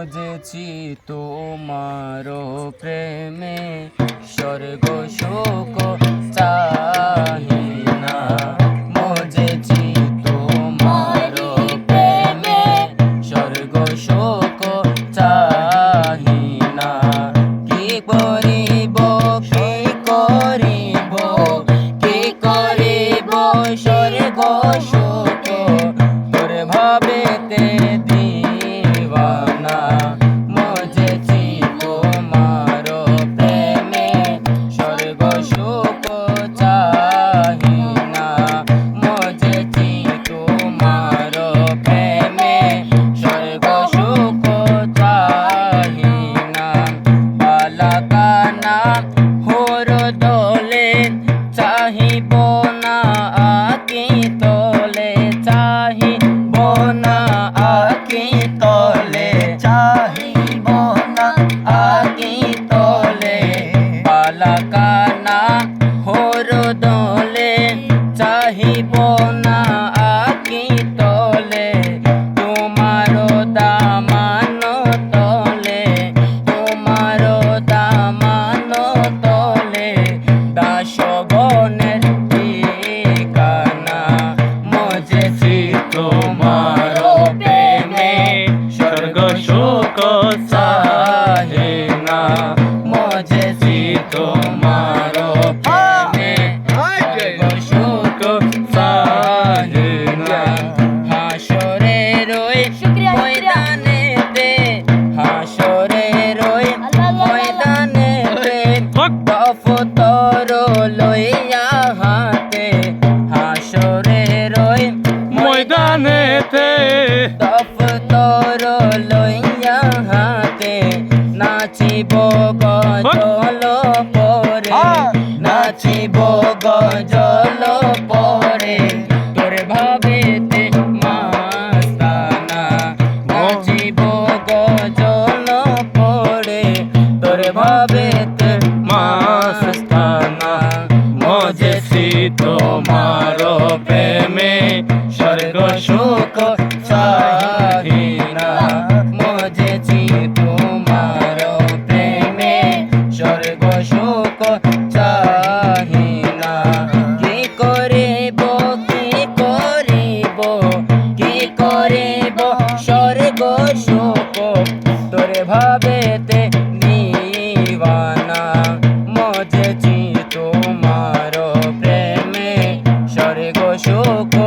মজেছি তোমার প্রেমে স্বর্গ শোক বালাকানা হোর দলে, চাহিব না আকি তলে। তোমার দামান তলে, তোমার দামান তলে। দাসবনের ঠিকানা মজেছি তোমার প্রেমে। স্বর্গ শোক চাহে তোমার প্রেমে হাসরে রই শুকরিয়া, শুকরিয়া। ময়দানেতে হাসরে রই ময়দানেতে দফতর লইয়া হাতে হাসরে রই ময়দানেতে দফতর লইয়া হাতে নাচিব গজল পরে। নাচিব গজল পরে। তোর ভাবেতে মাস্তানা। নাচিব গজল পরে। তোর ভাবেতে মাস্তানা। মজেছি তোমার প্রেমে। স্বর্গ সুখ স্বর্গ